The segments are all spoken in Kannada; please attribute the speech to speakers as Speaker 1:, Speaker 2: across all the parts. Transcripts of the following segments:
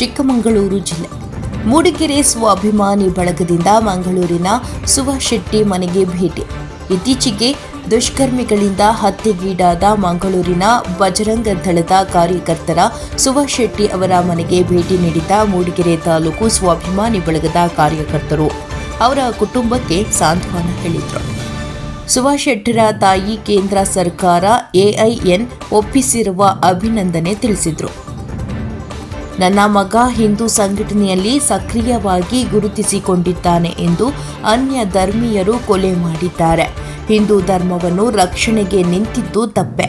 Speaker 1: ಚಿಕ್ಕಮಗಳೂರು ಜಿಲ್ಲೆ. ಮೂಡಿಗೆರೆ ಸ್ವಾಭಿಮಾನಿ ಬಳಗದಿಂದ ಮಂಗಳೂರಿನ ಸುಭಾಷ್ ಶೆಟ್ಟಿ ಮನೆಗೆ ಭೇಟಿ. ಇತ್ತೀಚೆಗೆ ದುಷ್ಕರ್ಮಿಗಳಿಂದ ಹತ್ಯೆಗೀಡಾದ ಮಂಗಳೂರಿನ ಬಜರಂಗ ದಳದ ಕಾರ್ಯಕರ್ತರ ಸುಭಾಷ್ ಶೆಟ್ಟಿ ಅವರ ಮನೆಗೆ ಭೇಟಿ ನೀಡಿದ ಮೂಡಿಗೆರೆ ತಾಲೂಕು ಸ್ವಾಭಿಮಾನಿ ಬಳಗದ ಕಾರ್ಯಕರ್ತರು. ಅವರ ಕುಟುಂಬಕ್ಕೆ ಸಾಂತ್ವನ ಹೇಳಿದರು. ಸುಭಾಷ್ ಶೆಟ್ಟಿರ ತಾಯಿ ಕೇಂದ್ರ ಸರ್ಕಾರ ಎಐಎನ್ ಒಪ್ಪಿಸಿರುವ ಅಭಿನಂದನೆ ತಿಳಿಸಿದರು. ನನ್ನ ಮಗ ಹಿಂದೂ ಸಂಘಟನೆಯಲ್ಲಿ ಸಕ್ರಿಯವಾಗಿ ಗುರುತಿಸಿಕೊಂಡಿದ್ದಾನೆ ಎಂದು ಅನ್ಯ ಧರ್ಮೀಯರು ಕೊಲೆ ಮಾಡಿದ್ದಾರೆ. ಹಿಂದೂ ಧರ್ಮವನ್ನು ರಕ್ಷಣೆಗೆ ನಿಂತಿದ್ದು ತಪ್ಪೆ.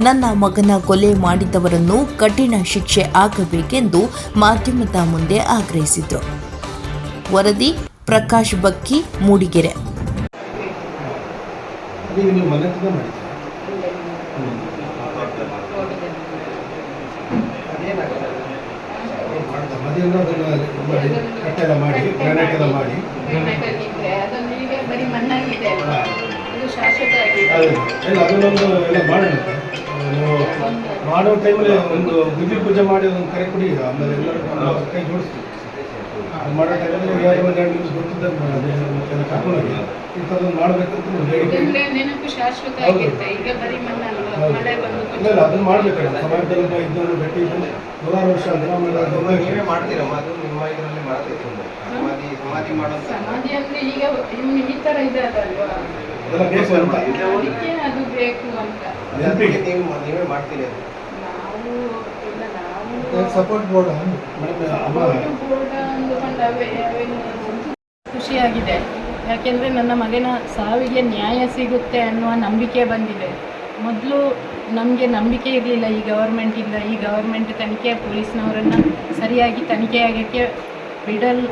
Speaker 1: ನನ್ನ ಮಗನ ಕೊಲೆ ಮಾಡಿದವರನ್ನು ಕಠಿಣ ಶಿಕ್ಷೆ ಆಗಬೇಕೆಂದು ಮಾಧ್ಯಮದ ಮುಂದೆ ಆಗ್ರಹಿಸಿದರು. ವರದಿ ಪ್ರಕಾಶ್ ಬಕ್ಕಿ ಮೂಡಿಗೆರೆ.
Speaker 2: ಮದುವೆನ ಅದನ್ನು ಮಾಡಿ ಕಟ್ಟೆಲ್ಲ ಮಾಡಿ ಗ್ರಾನೈಟ್ ಎಲ್ಲ ಮಾಡಿ. ಎಲ್ಲ ಅದನ್ನೊಂದು ಎಲ್ಲ ಮಾಡೋಣ. ಮಾಡೋ ಟೈಮಲ್ಲಿ ಒಂದು ಗುಜಿ ಪೂಜೆ ಮಾಡಿ ಒಂದು ಕರೆ ಕೊಡಿ ಆಮೇಲೆ ಎಲ್ಲರೂ ಕೈ ಜೋಡಿಸ್ತೀವಿ. ಅದು ಮಾಡೋ ಟೈಮಲ್ಲಿ ಯಾರು ಒಂದು ಎರಡು ನಿಮಿಷ ಗೊತ್ತಿದ್ದ ಕರ್ಕೊಂಡೋಗಿ ಇಂಥದ್ದೊಂದು ಮಾಡಬೇಕಂತ ಒಂದು
Speaker 3: ನೆನಪು ಶಾಶ್ವತ. ಆಗಿರುತ್ತೆ ಈಗ ಬರೀ ಮಣ್ಣಲ್ವಾ
Speaker 2: ಹೌದು.
Speaker 3: ಮಳೆ ಬಂದು
Speaker 2: ಇಲ್ಲ ಇಲ್ಲ ಅದನ್ನು ಮಾಡಬೇಕಲ್ಲ ಸಮಾಜದಲ್ಲಿ ಒಬ್ಬ ಇದ್ದವನು ಗಟ್ಟಿ ಇದ್ದವನು ನೂರಾರು ವರ್ಷ ಅದನ್ನ
Speaker 4: ನೀವೇ ಮಾಡ್ತೀರಮ್ಮ. ಅದು ನಿಮ್ಮ ಇದರಲ್ಲಿ ತುಂಬ ಸಮಾಧಿ ಸಮಾಧಿ ಮಾಡೋದು
Speaker 3: ಸಮಾಧಿ ಅಂದ್ರೆ ಈಗ ಇವ್ನು ಈ ತರ ಇದೆ ಅದಲ್ವಾ
Speaker 2: ಅದೆಲ್ಲ ಬೇಕು ಅಂತ.
Speaker 3: ಅದಕ್ಕೆ ಅದು ಬೇಕು ಅಂತ.
Speaker 4: ನೀವು ನೀವೇ ಮಾಡ್ತೀರಿ ಅದು.
Speaker 3: ನಾವು ಇಲ್ಲ ನಾವು
Speaker 2: ಸಪೋರ್ಟ್ ಬೋರ್ಡ್ ಮೇಡಮ್ ಅಮ್ಮ
Speaker 3: ಬೋರ್ಡು ಬೋರ್ಡ ಅಂದುಕೊಂಡು ಅವೇ ಅವೇನು ಖುಷಿಯಾಗಿದೆ ಯಾಕೆಂದರೆ ನನ್ನ ಮಗನ ಸಾವಿಗೆ ನ್ಯಾಯ ಸಿಗುತ್ತೆ ಅನ್ನುವ ನಂಬಿಕೆ ಬಂದಿದೆ. ಮೊದಲು ನಮಗೆ ನಂಬಿಕೆ ಇರಲಿಲ್ಲ ಈ ಗವರ್ಮೆಂಟಿಂದ ಈ ಗವರ್ಮೆಂಟ್ ತನಿಖೆ ಪೊಲೀಸ್ನವರನ್ನು ಸರಿಯಾಗಿ ತನಿಖೆ ಆಗೋಕ್ಕೆ ಬಿಡಲ್,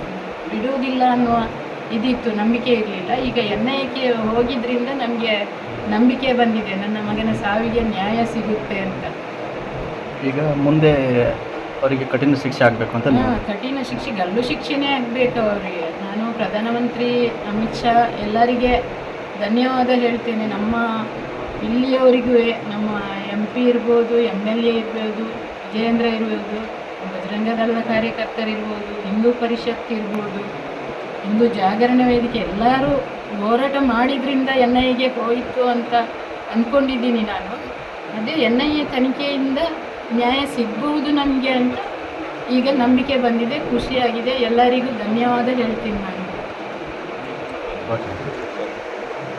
Speaker 3: ಬಿಡುವುದಿಲ್ಲ ಅನ್ನುವ ಇದಿತ್ತು. ನಂಬಿಕೆ ಇರಲಿಲ್ಲ. ಈಗ ಎನ್ ಐಗೆ ಹೋಗಿದ್ರಿಂದ ನಮಗೆ ನಂಬಿಕೆ ಬಂದಿದೆ. ನನ್ನ ಮಗನ ಸಾವಿಗೆ ನ್ಯಾಯ ಸಿಗುತ್ತೆ ಅಂತ.
Speaker 5: ಈಗ ಮುಂದೆ ಅವರಿಗೆ ಕಠಿಣ ಶಿಕ್ಷೆ ಆಗಬೇಕು ಅಂತ
Speaker 3: ಕಠಿಣ ಶಿಕ್ಷೆ, ಗಲ್ಲು ಶಿಕ್ಷೆನೇ ಆಗಬೇಕು ಅವರಿಗೆ. ನಾನು ಪ್ರಧಾನಮಂತ್ರಿ ಅಮಿತ್ ಶಾ ಎಲ್ಲರಿಗೆ ಧನ್ಯವಾದ ಹೇಳ್ತೇನೆ. ನಮ್ಮ ಇಲ್ಲಿಯವರಿಗೂ ನಮ್ಮ ಎಂ ಪಿ ಇರ್ಬೋದು ಎಂ ಎಲ್ ಎ ಇರ್ಬೋದು, ವಿಜಯೇಂದ್ರ ಇರ್ಬೋದು ಬಜರಂಗ ದಳದ ಕಾರ್ಯಕರ್ತರಿರ್ಬೋದು ಹಿಂದೂ ಪರಿಷತ್ ಇರ್ಬೋದು, ಹಿಂದೂ ಜಾಗರಣ ವೇದಿಕೆ, ಎಲ್ಲರೂ ಹೋರಾಟ ಮಾಡಿದ್ರಿಂದ ಎನ್ ಐಗೆ ಹೋಯಿತು ಅಂತ ಅಂದ್ಕೊಂಡಿದ್ದೀನಿ ನಾನು. ಅದೇ ಎನ್ ಐ ಎ ತನಿಖೆಯಿಂದ ನ್ಯಾಯ ಸಿಗ್ಬಹುದು ನಮಗೆ ಅಂತ ಈಗ ನಂಬಿಕೆ ಬಂದಿದೆ ಖುಷಿಯಾಗಿದೆ. ಎಲ್ಲರಿಗೂ ಧನ್ಯವಾದ ಹೇಳ್ತೀನಿ ನಾನು.